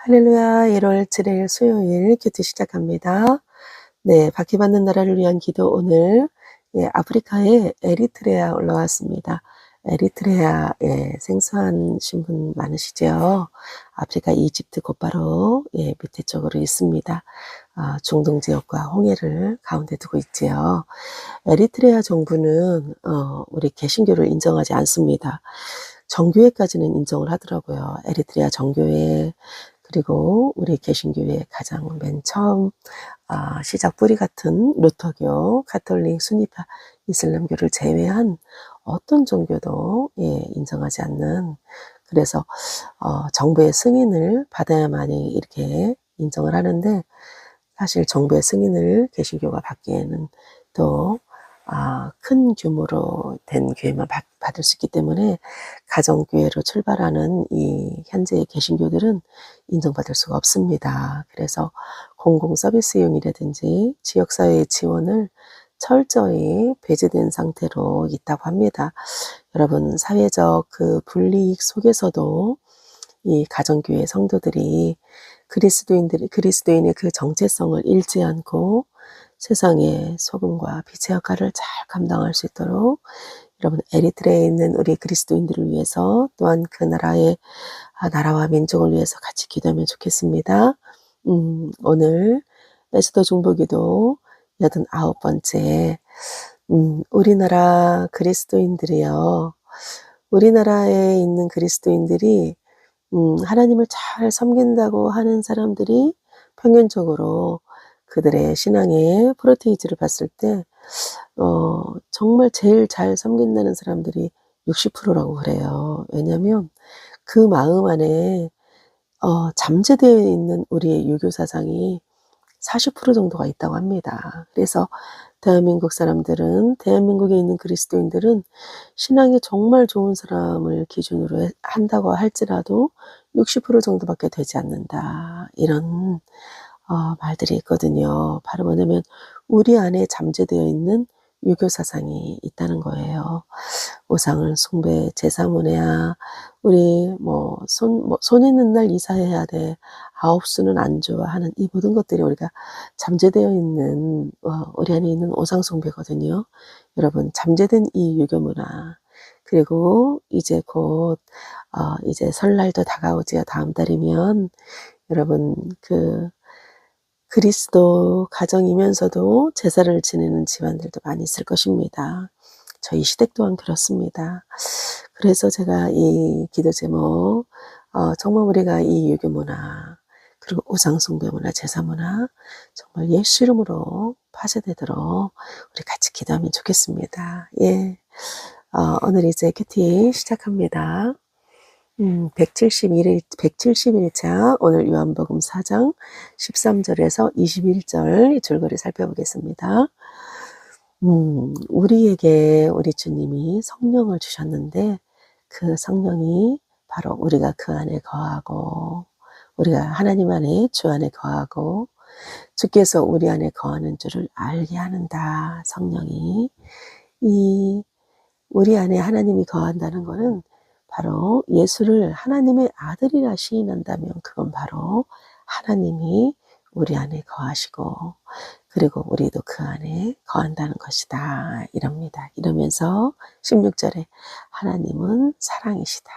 할렐루야, 1월 7일 수요일 큐티 시작합니다. 네, 바퀴 받는 나라를 위한 기도 오늘, 예, 아프리카의 에리트레아 올라왔습니다. 에리트레아, 예, 생소하신 분 많으시죠? 아프리카 이집트 곧바로, 예, 밑에 쪽으로 있습니다. 아, 중동 지역과 홍해를 가운데 두고 있지요. 에리트레아 정부는, 어, 우리 개신교를 인정하지 않습니다. 정교회까지는 인정을 하더라고요. 에리트레아 정교회, 그리고 우리 개신교의 가장 맨 처음 아, 시작 뿌리 같은 루터교, 가톨릭, 순위파, 이슬람교를 제외한 어떤 종교도 예, 인정하지 않는 그래서 어, 정부의 승인을 받아야만이 이렇게 인정을 하는데 사실 정부의 승인을 개신교가 받기에는 또 아, 큰 규모로 된 교회만 받, 받을 수 있기 때문에 가정교회로 출발하는 이 현재의 개신교들은 인정받을 수가 없습니다. 그래서 공공 서비스용이라든지 지역사회의 지원을 철저히 배제된 상태로 있다고 합니다. 여러분, 사회적 그 불이익 속에서도 이 가정교회 성도들이 그리스도인들이, 그리스도인의 그 정체성을 잃지 않고 세상의 소금과 빛의 역할을 잘 감당할 수 있도록 여러분 에리트레에 있는 우리 그리스도인들을 위해서 또한 그 나라의 아, 나라와 민족을 위해서 같이 기도하면 좋겠습니다. 음, 오늘 에스더 중보기도 89번째 음, 우리나라 그리스도인들이요. 우리나라에 있는 그리스도인들이 음, 하나님을 잘 섬긴다고 하는 사람들이 평균적으로 그들의 신앙의 프로테이지를 봤을 때, 어, 정말 제일 잘 섬긴다는 사람들이 60%라고 그래요. 왜냐면 그 마음 안에, 어, 잠재되어 있는 우리의 유교 사상이 40% 정도가 있다고 합니다. 그래서 대한민국 사람들은, 대한민국에 있는 그리스도인들은 신앙이 정말 좋은 사람을 기준으로 한다고 할지라도 60% 정도밖에 되지 않는다. 이런 어, 말들이 있거든요. 바로 뭐냐면 우리 안에 잠재되어 있는 유교 사상이 있다는 거예요. 우상을 숭배, 제사 문해야 우리 뭐 손, 뭐, 손 있는 날 이사해야 돼. 아홉 수는 안 좋아하는 이 모든 것들이 우리가 잠재되어 있는, 어, 우리 안에 있는 우상 숭배거든요. 여러분, 잠재된 이 유교 문화. 그리고 이제 곧, 어, 이제 설날도 다가오지요. 다음 달이면. 여러분, 그, 그리스도 가정이면서도 제사를 지내는 집안들도 많이 있을 것입니다. 저희 시댁 또한 그렇습니다. 그래서 제가 이 기도 제목, 어, 정말 우리가 이 유교 문화, 그리고 우상숭배 문화, 제사 문화, 정말 예수 이름으로 파쇄되도록 우리 같이 기도하면 좋겠습니다. 예. 어, 오늘 이제 큐티 시작합니다. 음, 171일, 171자, 오늘 요한복음 4장 13절에서 21절 줄거리 살펴보겠습니다. 음, 우리에게 우리 주님이 성령을 주셨는데 그 성령이 바로 우리가 그 안에 거하고 우리가 하나님 안에 주 안에 거하고 주께서 우리 안에 거하는 줄을 알게 하는다. 성령이 이 우리 안에 하나님이 거한다는 것은 바로 예수를 하나님의 아들이라 시인한다면 그건 바로 하나님이 우리 안에 거하시고 그리고 우리도 그 안에 거한다는 것이다. 이럽니다. 이러면서 16절에 하나님은 사랑이시다.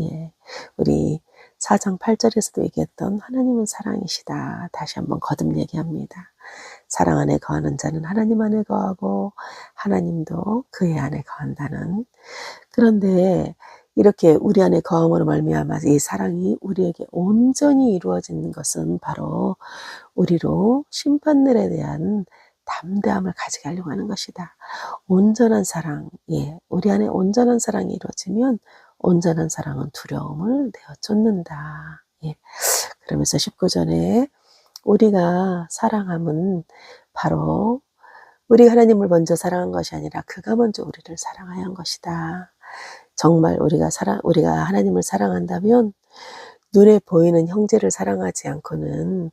예. 우리 4장 8절에서도 얘기했던 하나님은 사랑이시다. 다시 한번 거듭 얘기합니다. 사랑 안에 거하는 자는 하나님 안에 거하고 하나님도 그의 안에 거한다는 그런데 이렇게 우리 안에 거함으로 말미암아 이 사랑이 우리에게 온전히 이루어지는 것은 바로 우리로 심판들에 대한 담대함을 가지게 하려고 하는 것이다. 온전한 사랑, 예, 우리 안에 온전한 사랑이 이루어지면 온전한 사랑은 두려움을 내어 쫓는다. 예, 그러면서 19절에 우리가 사랑함은 바로 우리 하나님을 먼저 사랑한 것이 아니라 그가 먼저 우리를 사랑하여 한 것이다. 정말 우리가 사랑, 우리가 하나님을 사랑한다면 눈에 보이는 형제를 사랑하지 않고는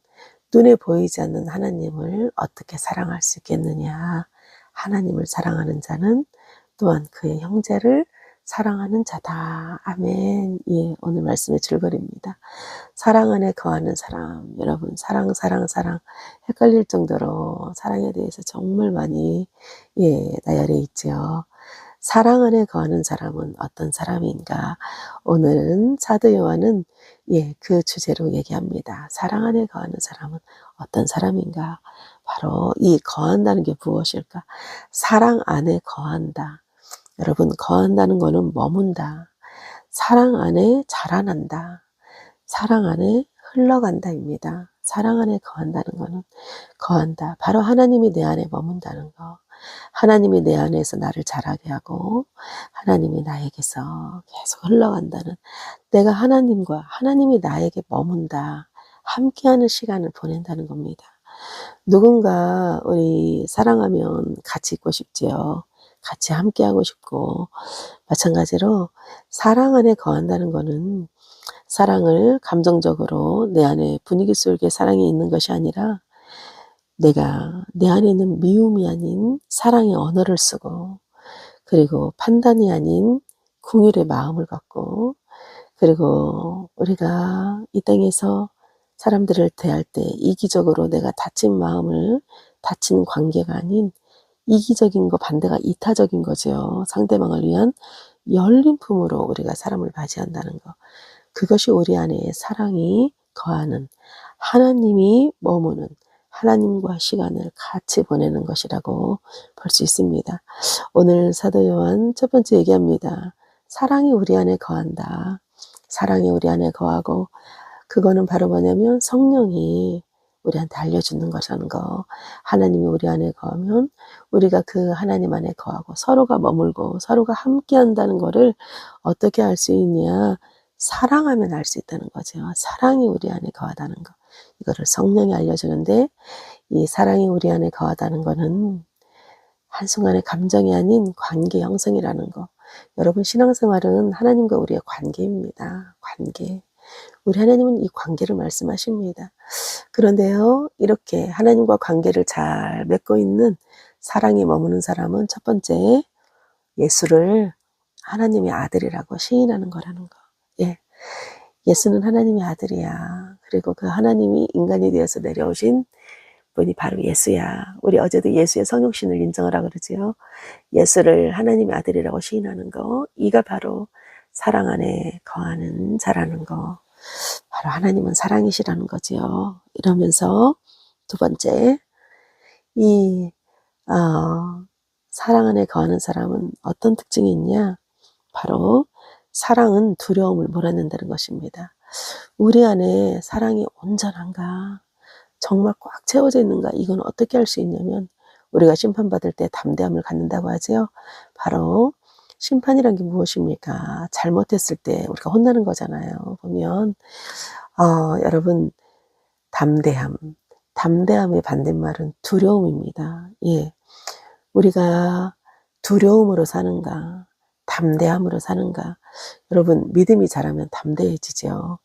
눈에 보이지 않는 하나님을 어떻게 사랑할 수 있겠느냐. 하나님을 사랑하는 자는 또한 그의 형제를 사랑하는 자다. 아멘. 예, 오늘 말씀의 줄거리입니다. 사랑 안에 거하는 사람. 여러분, 사랑, 사랑, 사랑. 헷갈릴 정도로 사랑에 대해서 정말 많이, 예, 나열해 있죠. 사랑 안에 거하는 사람은 어떤 사람인가? 오늘은 사도 요한은 예, 그 주제로 얘기합니다. 사랑 안에 거하는 사람은 어떤 사람인가? 바로 이 거한다는 게 무엇일까? 사랑 안에 거한다. 여러분, 거한다는 거는 머문다. 사랑 안에 자라난다. 사랑 안에 흘러간다입니다. 사랑 안에 거한다는 거는 거한다. 바로 하나님이 내 안에 머문다는 거. 하나님이 내 안에서 나를 자라게 하고 하나님이 나에게서 계속 흘러간다는 내가 하나님과 하나님이 나에게 머문다. 함께하는 시간을 보낸다는 겁니다. 누군가 우리 사랑하면 같이 있고 싶지요. 같이 함께하고 싶고 마찬가지로 사랑 안에 거한다는 거는 사랑을 감정적으로 내 안에 분위기 속에 사랑이 있는 것이 아니라 내가 내 안에 있는 미움이 아닌 사랑의 언어를 쓰고 그리고 판단이 아닌 궁율의 마음을 갖고 그리고 우리가 이 땅에서 사람들을 대할 때 이기적으로 내가 다친 마음을 다친 관계가 아닌 이기적인 거 반대가 이타적인 거죠. 상대방을 위한 열린 품으로 우리가 사람을 맞이한다는 거. 그것이 우리 안에 사랑이 거하는 하나님이 머무는 하나님과 시간을 같이 보내는 것이라고 볼 수 있습니다. 오늘 사도 요한 첫 번째 얘기합니다. 사랑이 우리 안에 거한다. 사랑이 우리 안에 거하고 그거는 바로 뭐냐면 성령이 우리한테 알려주는 것이라는 거. 하나님이 우리 안에 거하면 우리가 그 하나님 안에 거하고 서로가 머물고 서로가 함께 한다는 거를 어떻게 알 수 있냐. 사랑하면 알 수 있다는 거죠. 사랑이 우리 안에 거하다는 거. 이거를 성령이 알려주는데 이 사랑이 우리 안에 거하다는 거는 한순간의 감정이 아닌 관계 형성이라는 거. 여러분 신앙생활은 하나님과 우리의 관계입니다. 관계. 우리 하나님은 이 관계를 말씀하십니다. 그런데요, 이렇게 하나님과 관계를 잘 맺고 있는 사랑이 머무는 사람은 첫 번째 예수를 하나님의 아들이라고 시인하는 거라는 거. 예. 예수는 하나님의 아들이야. 그리고 그 하나님이 인간이 되어서 내려오신 분이 바로 예수야. 우리 어제도 예수의 성육신을 인정하라 그러지요. 예수를 하나님의 아들이라고 시인하는 거. 이가 바로 사랑 안에 거하는 자라는 거. 바로 하나님은 사랑이시라는 거지요. 이러면서 두 번째, 이, 어, 사랑 안에 거하는 사람은 어떤 특징이 있냐? 바로 사랑은 두려움을 몰아낸다는 것입니다. 우리 안에 사랑이 온전한가? 정말 꽉 채워져 있는가? 이건 어떻게 알수 있냐면 우리가 심판받을 때 담대함을 갖는다고 하지요. 바로 심판이란 게 무엇입니까? 잘못했을 때 우리가 혼나는 거잖아요. 보면 어, 여러분 담대함, 담대함의 반대말은 두려움입니다. 예, 우리가 두려움으로 사는가, 담대함으로 사는가. 여러분 믿음이 자라면 담대해지죠.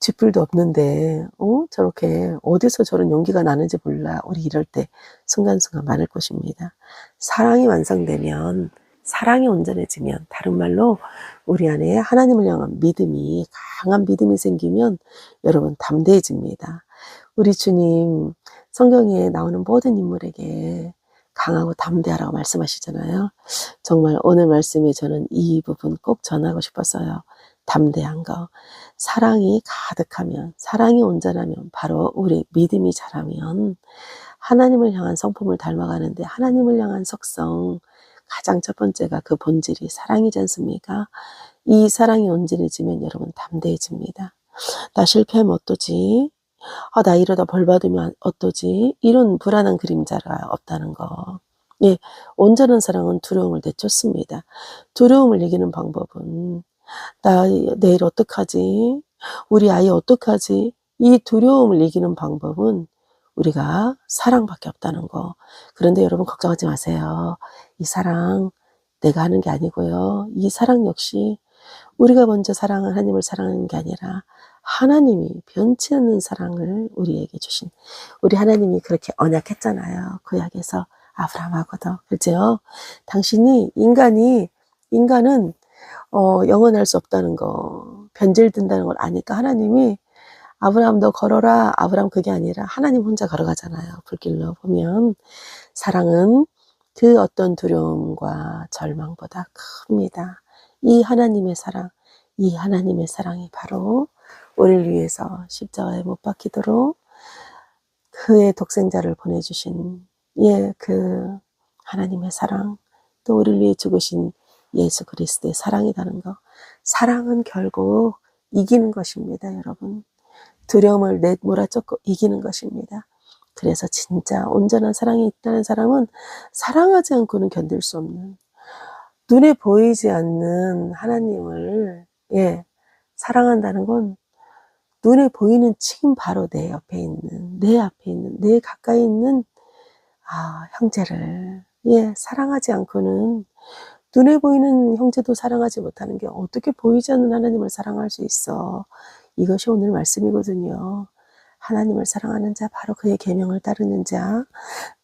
쥐뿔도 없는데 어? 저렇게 어디서 저런 용기가 나는지 몰라. 우리 이럴 때 순간순간 많을 것입니다. 사랑이 완성되면 사랑이 온전해지면 다른 말로 우리 안에 하나님을 향한 믿음이 강한 믿음이 생기면 여러분 담대해집니다. 우리 주님 성경에 나오는 모든 인물에게 강하고 담대하라고 말씀하시잖아요. 정말 오늘 말씀에 저는 이 부분 꼭 전하고 싶었어요. 담대한 거. 사랑이 가득하면, 사랑이 온전하면, 바로 우리 믿음이 자라면, 하나님을 향한 성품을 닮아가는데, 하나님을 향한 속성, 가장 첫 번째가 그 본질이 사랑이지 않습니까? 이 사랑이 온전해지면 여러분 담대해집니다. 나 실패하면 어떠지? 아, 나 이러다 벌 받으면 어떠지? 이런 불안한 그림자가 없다는 거. 예, 온전한 사랑은 두려움을 내쫓습니다. 두려움을 이기는 방법은 나 내일 어떡하지? 우리 아이 어떡하지? 이 두려움을 이기는 방법은 우리가 사랑밖에 없다는 거. 그런데 여러분 걱정하지 마세요. 이 사랑 내가 하는 게 아니고요. 이 사랑 역시 우리가 먼저 사랑을 하나님을 사랑하는 게 아니라 하나님이 변치 않는 사랑을 우리에게 주신 우리 하나님이 그렇게 언약했잖아요. 구약에서 아브라함하고도 그죠? 당신이 인간이 인간은 어, 영원할 수 없다는 거, 변질된다는 걸 아니까 하나님이 아브라함 너 걸어라. 아브라함 그게 아니라 하나님 혼자 걸어가잖아요. 불길로 보면 사랑은 그 어떤 두려움과 절망보다 큽니다. 이 하나님의 사랑, 이 하나님의 사랑이 바로 우리를 위해서 십자가에 못 박히도록 그의 독생자를 보내주신 예, 그 하나님의 사랑, 또 우리를 위해 죽으신 예수 그리스도의 사랑이라는 거. 사랑은 결국 이기는 것입니다, 여러분. 두려움을 내몰아 쫓고 이기는 것입니다. 그래서 진짜 온전한 사랑이 있다는 사람은 사랑하지 않고는 견딜 수 없는 눈에 보이지 않는 하나님을 예 사랑한다는 건 눈에 보이는 지금 바로 내 옆에 있는 내 앞에 있는 내 가까이 있는 아 형제를 예 사랑하지 않고는 눈에 보이는 형제도 사랑하지 못하는 게 어떻게 보이지 않는 하나님을 사랑할 수 있어 이것이 오늘 말씀이거든요. 하나님을 사랑하는 자, 바로 그의 계명을 따르는 자.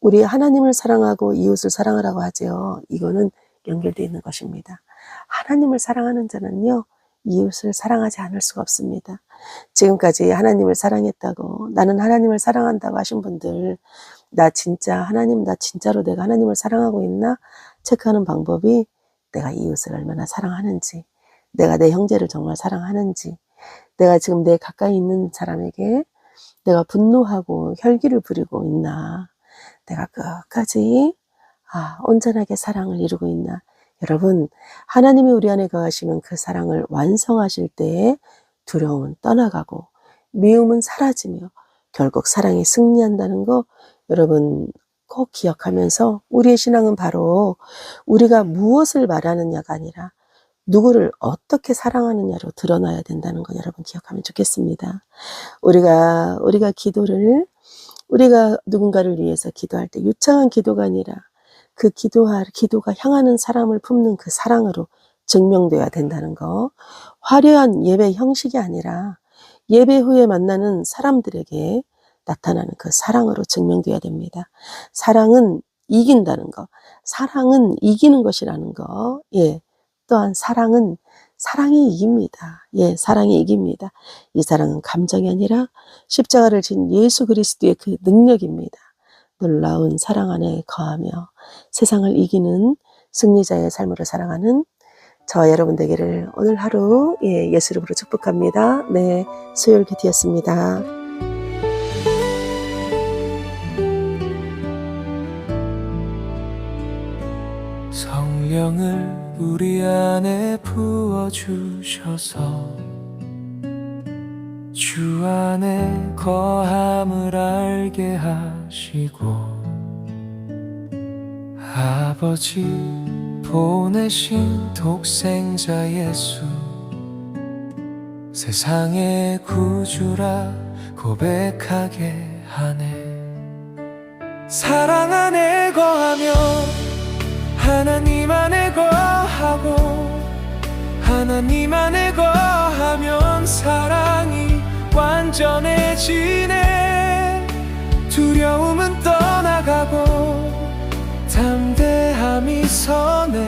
우리 하나님을 사랑하고 이웃을 사랑하라고 하죠. 이거는 연결되어 있는 것입니다. 하나님을 사랑하는 자는요, 이웃을 사랑하지 않을 수가 없습니다. 지금까지 하나님을 사랑했다고, 나는 하나님을 사랑한다고 하신 분들, 나 진짜, 하나님, 나 진짜로 내가 하나님을 사랑하고 있나? 체크하는 방법이 내가 이웃을 얼마나 사랑하는지, 내가 내 형제를 정말 사랑하는지, 내가 지금 내 가까이 있는 사람에게 내가 분노하고 혈기를 부리고 있나? 내가 끝까지 아, 온전하게 사랑을 이루고 있나? 여러분, 하나님이 우리 안에 거하시면 그 사랑을 완성하실 때에 두려움은 떠나가고 미움은 사라지며 결국 사랑이 승리한다는 거 여러분 꼭 기억하면서 우리의 신앙은 바로 우리가 무엇을 말하느냐가 아니라 누구를 어떻게 사랑하느냐로 드러나야 된다는 거 여러분 기억하면 좋겠습니다. 우리가 우리가 기도를 우리가 누군가를 위해서 기도할 때 유창한 기도가 아니라 그 기도할 기도가 향하는 사람을 품는 그 사랑으로 증명돼야 된다는 거. 화려한 예배 형식이 아니라 예배 후에 만나는 사람들에게 나타나는 그 사랑으로 증명돼야 됩니다. 사랑은 이긴다는 거. 사랑은 이기는 것이라는 거. 예. 또한 사랑은 사랑이 이깁니다. 예, 사랑이 이깁니다. 이 사랑은 감정이 아니라 십자가를 진 예수 그리스도의 그 능력입니다. 놀라운 사랑 안에 거하며 세상을 이기는 승리자의 삶으로 살아가는 저 여러분 되기를 오늘 하루 예, 예수 이름으로 축복합니다. 네, 수요일 큐티였습니다. 성령을 우리 안에 부어주셔서 주 안에 거함을 알게 하시고 아버지 보내신 독생자 예수 세상의 구주라 고백하게 하네. 사랑 안에 거하며 하나님 안에 거하고 하나님 안에 거하면 사랑이 완전해지네. 두려움은 떠나가고 담대함이 서네.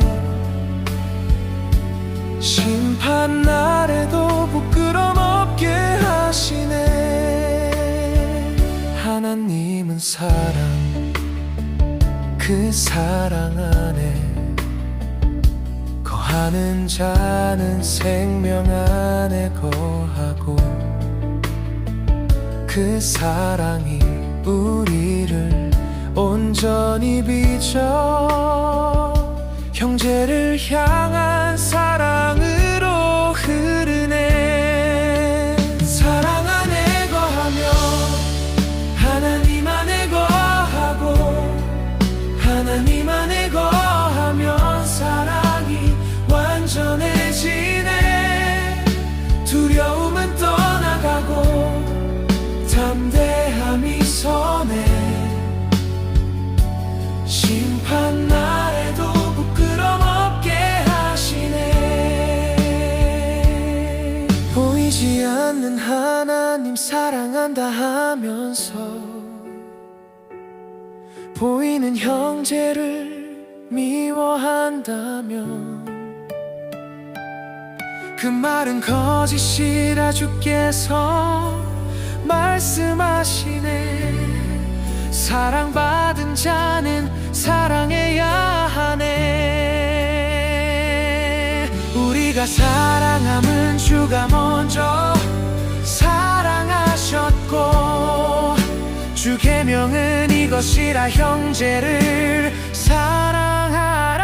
심판 날에도 부끄럼 없게 하시네. 하나님은 사랑 그 사랑 안에 거하는 자는 생명 안에 거하고 그 사랑이 우리를 온전히 빚어 형제를 향한 심판 날에도 부끄럼 없게 하시네. 보이지 않는 하나님 사랑한다 하면서 보이는 형제를 미워한다면 그 말은 거짓이라 주께서 말씀하시네 사랑받은 자는 사랑해야 하네. 우리가 사랑함은 주가 먼저 사랑하셨고 주 계명은 이것이라 형제를 사랑하